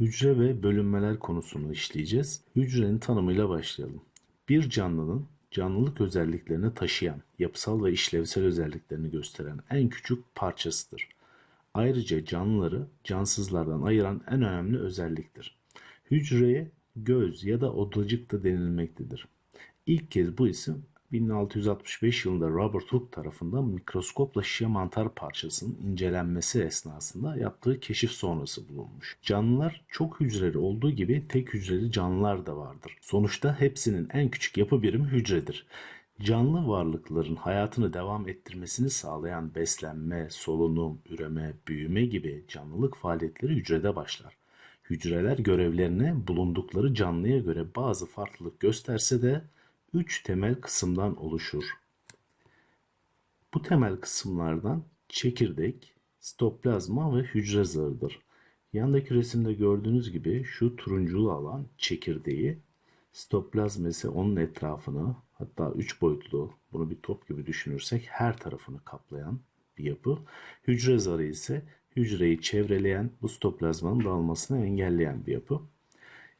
Hücre ve bölünmeler konusunu işleyeceğiz. Hücrenin tanımıyla başlayalım. Bir canlının canlılık özelliklerini taşıyan, yapısal ve işlevsel özelliklerini gösteren en küçük parçasıdır. Ayrıca canlıları cansızlardan ayıran en önemli özelliktir. Hücreye göz ya da odacık da denilmektedir. İlk kez bu isim 1665 yılında Robert Hooke tarafından mikroskopla şişe mantar parçasının incelenmesi esnasında yaptığı keşif sonrası bulunmuş. Canlılar çok hücreli olduğu gibi tek hücreli canlılar da vardır. Sonuçta hepsinin en küçük yapı birimi hücredir. Canlı varlıkların hayatını devam ettirmesini sağlayan beslenme, solunum, üreme, büyüme gibi canlılık faaliyetleri hücrede başlar. Hücreler görevlerine bulundukları canlıya göre bazı farklılık gösterse de üç temel kısımdan oluşur. Bu temel kısımlardan çekirdek, sitoplazma ve hücre zarıdır. Yandaki resimde gördüğünüz gibi şu turunculu alan çekirdeği, sitoplazma ise onun etrafını hatta üç boyutlu bunu bir top gibi düşünürsek her tarafını kaplayan bir yapı. Hücre zarı ise hücreyi çevreleyen bu sitoplazmanın dağılmasını engelleyen bir yapı.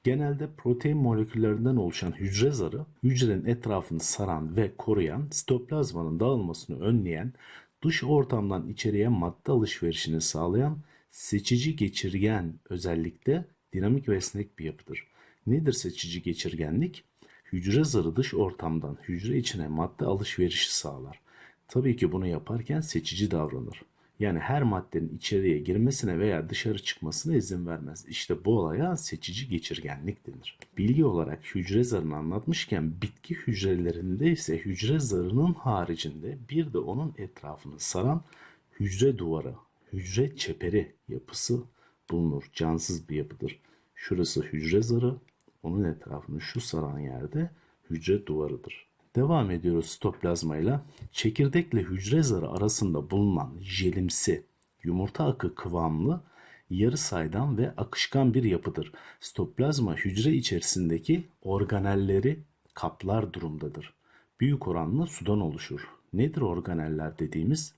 Genelde protein moleküllerinden oluşan hücre zarı, hücrenin etrafını saran ve koruyan, sitoplazmanın dağılmasını önleyen, dış ortamdan içeriye madde alışverişini sağlayan, seçici geçirgen özellikle dinamik ve esnek bir yapıdır. Nedir seçici geçirgenlik? Hücre zarı dış ortamdan hücre içine madde alışverişi sağlar. Tabii ki bunu yaparken seçici davranır. Yani her maddenin içeriye girmesine veya dışarı çıkmasına izin vermez. İşte bu olaya seçici geçirgenlik denir. Bilgi olarak hücre zarını anlatmışken bitki hücrelerinde ise hücre zarının haricinde bir de onun etrafını saran hücre duvarı, hücre çeperi yapısı bulunur. Cansız bir yapıdır. Şurası hücre zarı, onun etrafını şu saran yerde hücre duvarıdır. Devam ediyoruz sitoplazmayla. Çekirdekle hücre zarı arasında bulunan jelimsi, yumurta akı kıvamlı, yarı saydam ve akışkan bir yapıdır. Sitoplazma hücre içerisindeki organelleri kaplar durumdadır. Büyük oranla sudan oluşur. Nedir organeller dediğimiz?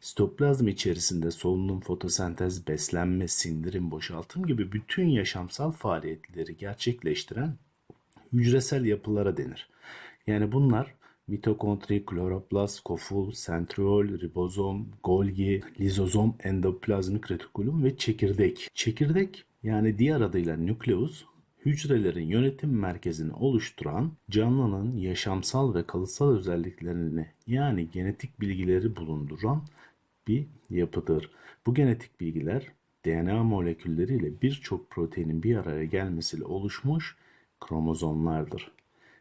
Sitoplazma içerisinde solunum, fotosentez, beslenme, sindirim, boşaltım gibi bütün yaşamsal faaliyetleri gerçekleştiren hücresel yapılara denir. Yani bunlar mitokondri, kloroplast, koful, sentriol, ribozom, golgi, lizozom, endoplazmik retikulum ve çekirdek. Çekirdek yani diğer adıyla nükleus hücrelerin yönetim merkezini oluşturan canlının yaşamsal ve kalıtsal özelliklerini yani genetik bilgileri bulunduran bir yapıdır. Bu genetik bilgiler DNA molekülleriyle birçok proteinin bir araya gelmesiyle oluşmuş kromozomlardır.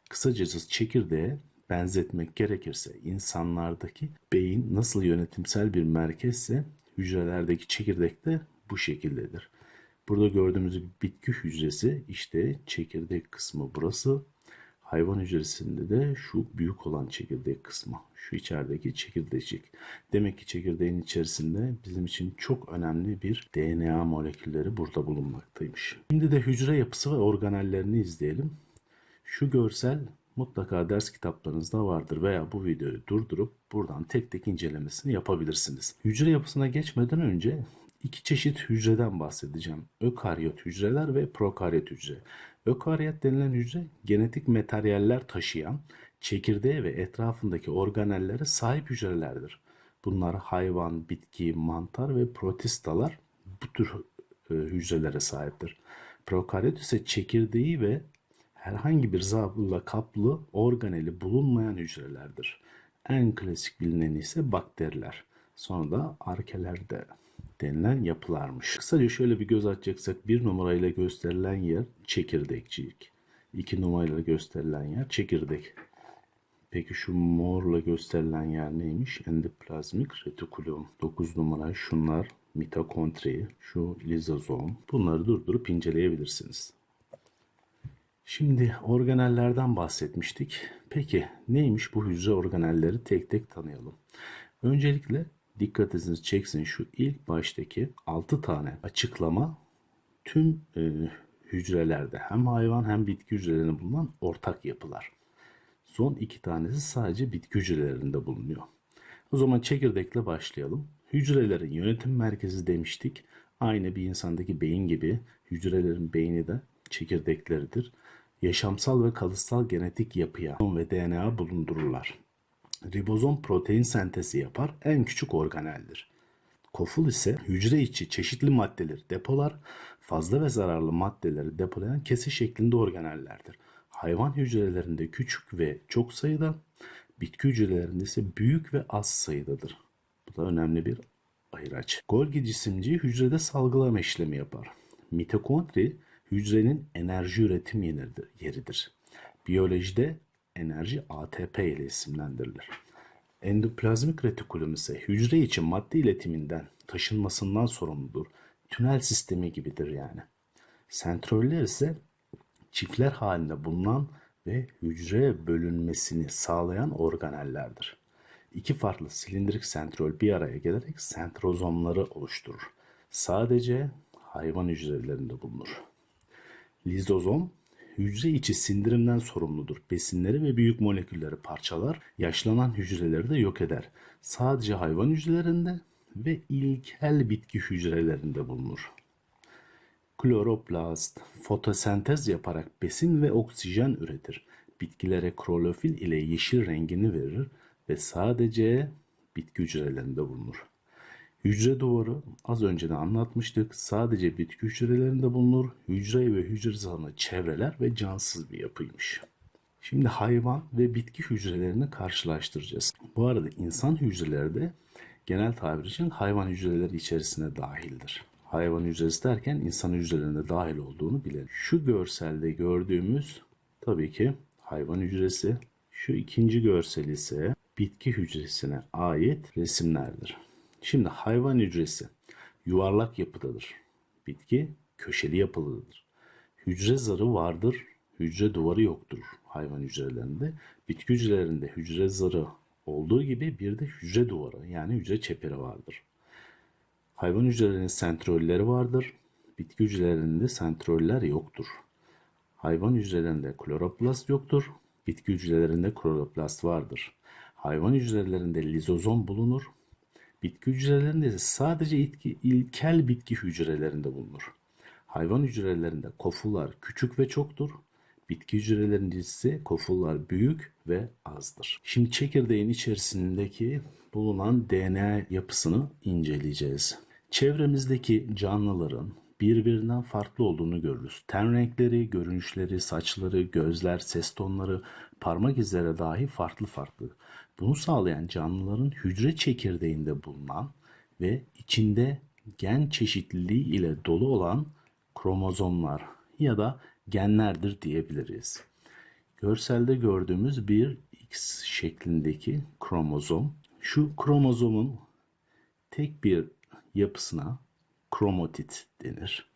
Kısacası çekirdeğe benzetmek gerekirse insanlardaki beyin nasıl yönetimsel bir merkezse hücrelerdeki çekirdek de bu şekildedir. Burada gördüğümüz bitki hücresi işte çekirdek kısmı burası. Hayvan hücresinde de şu büyük olan çekirdek kısmı. Şu içerideki çekirdecik. Demek ki çekirdeğin içerisinde bizim için çok önemli bir DNA molekülleri burada bulunmaktaymış. Şimdi de hücre yapısı ve organellerini izleyelim. Şu görsel mutlaka ders kitaplarınızda vardır veya bu videoyu durdurup buradan tek tek incelemesini yapabilirsiniz. Hücre yapısına geçmeden önce iki çeşit hücreden bahsedeceğim. Ökaryot hücreler ve prokaryot hücre. Ökaryot denilen hücre genetik materyaller taşıyan, çekirdeğe ve etrafındaki organellere sahip hücrelerdir. Bunlar hayvan, bitki, mantar ve protistalar bu tür e, hücrelere sahiptir. Prokaryot ise çekirdeği ve herhangi bir zarla kaplı organeli bulunmayan hücrelerdir. En klasik bilinen ise bakteriler. Sonra da arkelerde denilen yapılarmış. Kısaca şöyle bir göz açacaksak bir numarayla gösterilen yer çekirdekçilik. İki numarayla gösterilen yer çekirdek. Peki şu morla gösterilen yer neymiş? Endoplazmik retikulum. 9 numara şunlar mitokondri, şu lizozom. Bunları durdurup inceleyebilirsiniz. Şimdi organellerden bahsetmiştik. Peki neymiş bu hücre organelleri tek tek tanıyalım. Öncelikle dikkatinizi çeksin şu ilk baştaki 6 tane açıklama tüm e, hücrelerde hem hayvan hem bitki hücrelerinde bulunan ortak yapılar. Son iki tanesi sadece bitki hücrelerinde bulunuyor. O zaman çekirdekle başlayalım. Hücrelerin yönetim merkezi demiştik. Aynı bir insandaki beyin gibi hücrelerin beyni de çekirdekleridir. Yaşamsal ve kalıtsal genetik yapıya ve DNA bulundururlar. Ribozom protein sentezi yapar, en küçük organeldir. Koful ise hücre içi çeşitli maddeleri depolar, fazla ve zararlı maddeleri depolayan kese şeklinde organellerdir. Hayvan hücrelerinde küçük ve çok sayıda, bitki hücrelerinde ise büyük ve az sayıdadır. Bu da önemli bir ayıraç. Golgi cisimciği hücrede salgılama işlemi yapar. Mitokondri hücrenin enerji üretim yeridir. Biyolojide enerji ATP ile isimlendirilir. Endoplazmik retikulum ise hücre için madde iletiminden, taşınmasından sorumludur. Tünel sistemi gibidir yani. Sentroller ise çiftler halinde bulunan ve hücre bölünmesini sağlayan organellerdir. İki farklı silindrik sentrol bir araya gelerek sentrozomları oluşturur. Sadece hayvan hücrelerinde bulunur. Lizozom hücre içi sindirimden sorumludur. Besinleri ve büyük molekülleri parçalar, yaşlanan hücreleri de yok eder. Sadece hayvan hücrelerinde ve ilkel bitki hücrelerinde bulunur. Kloroplast fotosentez yaparak besin ve oksijen üretir. Bitkilere klorofil ile yeşil rengini verir ve sadece bitki hücrelerinde bulunur. Hücre duvarı az önce de anlatmıştık. Sadece bitki hücrelerinde bulunur. Hücre ve hücre zarını çevreler ve cansız bir yapıymış. Şimdi hayvan ve bitki hücrelerini karşılaştıracağız. Bu arada insan hücreleri de genel tabir için hayvan hücreleri içerisine dahildir. Hayvan hücresi derken insan hücrelerine dahil olduğunu bilelim. Şu görselde gördüğümüz tabii ki hayvan hücresi. Şu ikinci görsel ise bitki hücresine ait resimlerdir. Şimdi hayvan hücresi yuvarlak yapıdadır. Bitki köşeli yapılıdır. Hücre zarı vardır, hücre duvarı yoktur hayvan hücrelerinde. Bitki hücrelerinde hücre zarı olduğu gibi bir de hücre duvarı yani hücre çeperi vardır. Hayvan hücrelerinin sentrolleri vardır. Bitki hücrelerinde sentroller yoktur. Hayvan hücrelerinde kloroplast yoktur. Bitki hücrelerinde kloroplast vardır. Hayvan hücrelerinde lizozom bulunur. Bitki hücrelerinde ise sadece itki, ilkel bitki hücrelerinde bulunur. Hayvan hücrelerinde kofullar küçük ve çoktur. Bitki hücrelerinde ise kofullar büyük ve azdır. Şimdi çekirdeğin içerisindeki bulunan DNA yapısını inceleyeceğiz. Çevremizdeki canlıların birbirinden farklı olduğunu görürüz. Ten renkleri, görünüşleri, saçları, gözler, ses tonları, parmak izleri dahi farklı farklı. Bunu sağlayan canlıların hücre çekirdeğinde bulunan ve içinde gen çeşitliliği ile dolu olan kromozomlar ya da genlerdir diyebiliriz. Görselde gördüğümüz bir X şeklindeki kromozom. Şu kromozomun tek bir yapısına kromatit denir.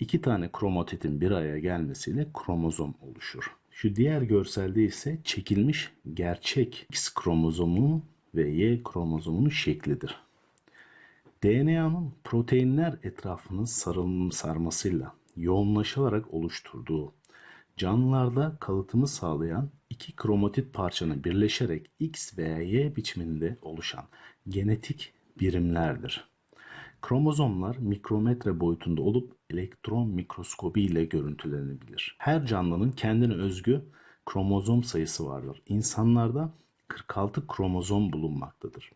İki tane kromatitin bir araya gelmesiyle kromozom oluşur. Şu diğer görselde ise çekilmiş gerçek X kromozomu ve Y kromozomunun şeklidir. DNA'nın proteinler etrafının sarılım sarmasıyla yoğunlaşılarak oluşturduğu canlılarda kalıtımı sağlayan iki kromatit parçanın birleşerek X veya Y biçiminde oluşan genetik birimlerdir. Kromozomlar mikrometre boyutunda olup elektron mikroskobi ile görüntülenebilir. Her canlının kendine özgü kromozom sayısı vardır. İnsanlarda 46 kromozom bulunmaktadır.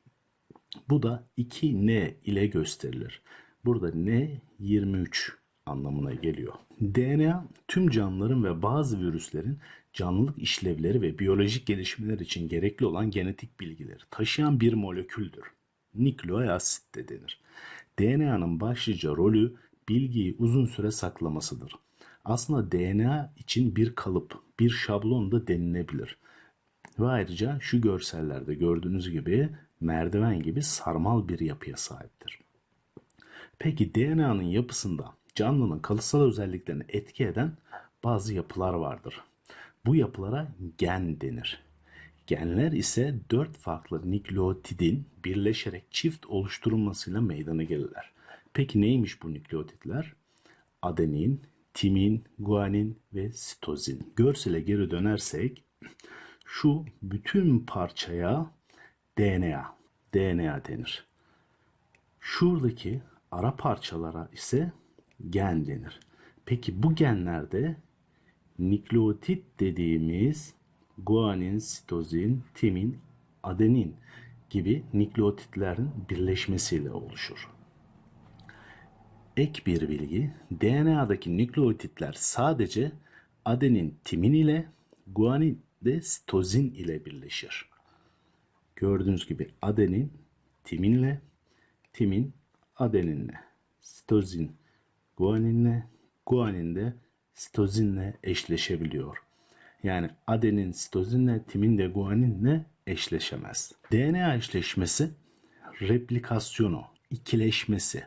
Bu da 2N ile gösterilir. Burada N 23 anlamına geliyor. DNA tüm canlıların ve bazı virüslerin canlılık işlevleri ve biyolojik gelişmeler için gerekli olan genetik bilgileri taşıyan bir moleküldür. Nükleoid asit de denir. DNA'nın başlıca rolü bilgiyi uzun süre saklamasıdır. Aslında DNA için bir kalıp, bir şablon da denilebilir. Ve ayrıca şu görsellerde gördüğünüz gibi merdiven gibi sarmal bir yapıya sahiptir. Peki DNA'nın yapısında canlının kalıtsal özelliklerini etki eden bazı yapılar vardır. Bu yapılara gen denir. Genler ise dört farklı nükleotidin birleşerek çift oluşturulmasıyla meydana gelirler. Peki neymiş bu nükleotitler? Adenin, timin, guanin ve sitozin. Görsele geri dönersek şu bütün parçaya DNA, DNA denir. Şuradaki ara parçalara ise gen denir. Peki bu genlerde nükleotit dediğimiz guanin, sitozin, timin, adenin gibi nükleotitlerin birleşmesiyle oluşur. Ek bir bilgi, DNA'daki nükleotitler sadece adenin, timin ile guanin de sitozin ile birleşir. Gördüğünüz gibi adenin timinle, timin adeninle, sitozin guaninle, guanin de sitozinle eşleşebiliyor. Yani adenin sitozinle, timin de guaninle eşleşemez. DNA eşleşmesi replikasyonu, ikileşmesi.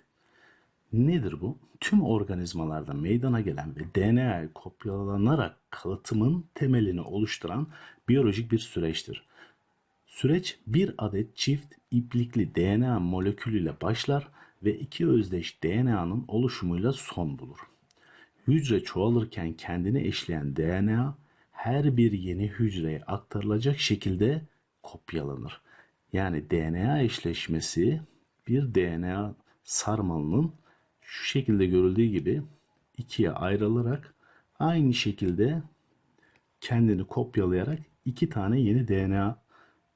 Nedir bu? Tüm organizmalarda meydana gelen ve DNA kopyalanarak kalıtımın temelini oluşturan biyolojik bir süreçtir. Süreç bir adet çift iplikli DNA molekülüyle başlar ve iki özdeş DNA'nın oluşumuyla son bulur. Hücre çoğalırken kendini eşleyen DNA her bir yeni hücreye aktarılacak şekilde kopyalanır. Yani DNA eşleşmesi bir DNA sarmalının şu şekilde görüldüğü gibi ikiye ayrılarak aynı şekilde kendini kopyalayarak iki tane yeni DNA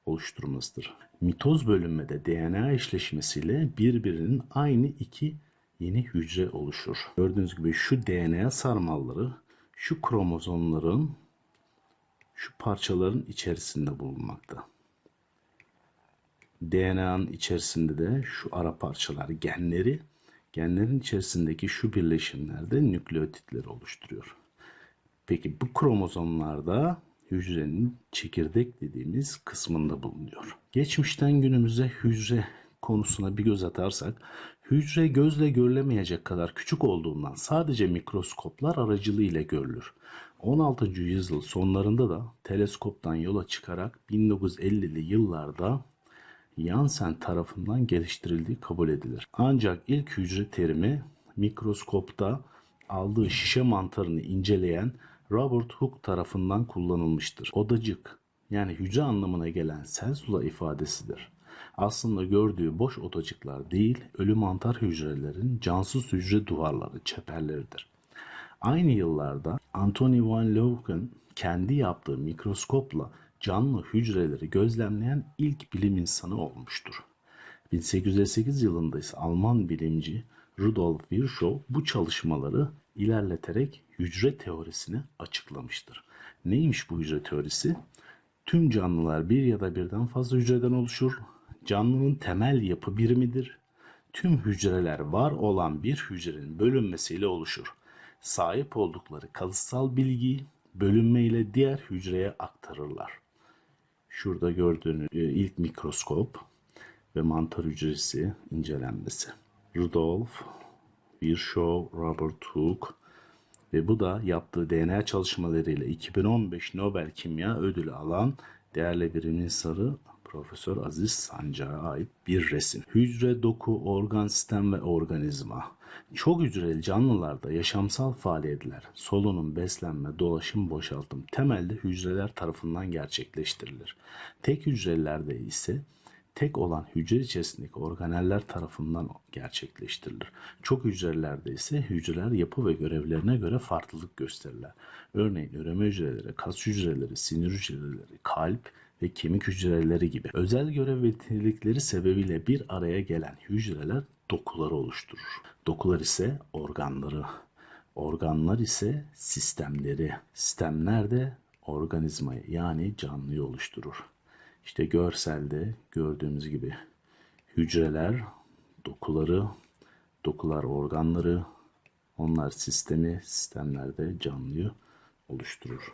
oluşturmasıdır. Mitoz bölünmede DNA eşleşmesiyle birbirinin aynı iki yeni hücre oluşur. Gördüğünüz gibi şu DNA sarmalları şu kromozomların şu parçaların içerisinde bulunmakta. DNA'nın içerisinde de şu ara parçalar genleri, genlerin içerisindeki şu birleşimler de nükleotitleri oluşturuyor. Peki bu kromozomlarda hücrenin çekirdek dediğimiz kısmında bulunuyor. Geçmişten günümüze hücre konusuna bir göz atarsak, hücre gözle görülemeyecek kadar küçük olduğundan sadece mikroskoplar aracılığıyla görülür. 16. yüzyıl sonlarında da teleskoptan yola çıkarak 1950'li yıllarda Janssen tarafından geliştirildiği kabul edilir. Ancak ilk hücre terimi mikroskopta aldığı şişe mantarını inceleyen Robert Hooke tarafından kullanılmıştır. Odacık yani hücre anlamına gelen selsula ifadesidir. Aslında gördüğü boş odacıklar değil, ölü mantar hücrelerin cansız hücre duvarları, çeperleridir. Aynı yıllarda Anthony van Leeuwen kendi yaptığı mikroskopla canlı hücreleri gözlemleyen ilk bilim insanı olmuştur. 1858 yılında ise Alman bilimci Rudolf Virchow bu çalışmaları ilerleterek hücre teorisini açıklamıştır. Neymiş bu hücre teorisi? Tüm canlılar bir ya da birden fazla hücreden oluşur. Canlının temel yapı birimidir. Tüm hücreler var olan bir hücrenin bölünmesiyle oluşur. Sahip oldukları kalıtsal bilgiyi bölünme ile diğer hücreye aktarırlar. Şurada gördüğünüz e, ilk mikroskop ve mantar hücresi incelenmesi. Rudolf Virchow, Robert Hooke ve bu da yaptığı DNA çalışmalarıyla 2015 Nobel Kimya Ödülü alan değerli bilim insanı Profesör Aziz Sancar'a ait bir resim. Hücre, doku, organ, sistem ve organizma. Çok hücreli canlılarda yaşamsal faaliyetler, solunum, beslenme, dolaşım, boşaltım temelde hücreler tarafından gerçekleştirilir. Tek hücrelerde ise tek olan hücre içerisindeki organeller tarafından gerçekleştirilir. Çok hücrelerde ise hücreler yapı ve görevlerine göre farklılık gösterirler. Örneğin üreme hücreleri, kas hücreleri, sinir hücreleri, kalp ve kemik hücreleri gibi özel görev ve nitelikleri sebebiyle bir araya gelen hücreler dokuları oluşturur. Dokular ise organları, organlar ise sistemleri, sistemler de organizmayı yani canlıyı oluşturur. İşte görselde gördüğümüz gibi hücreler, dokuları, dokular organları, onlar sistemi, sistemlerde canlıyı oluşturur.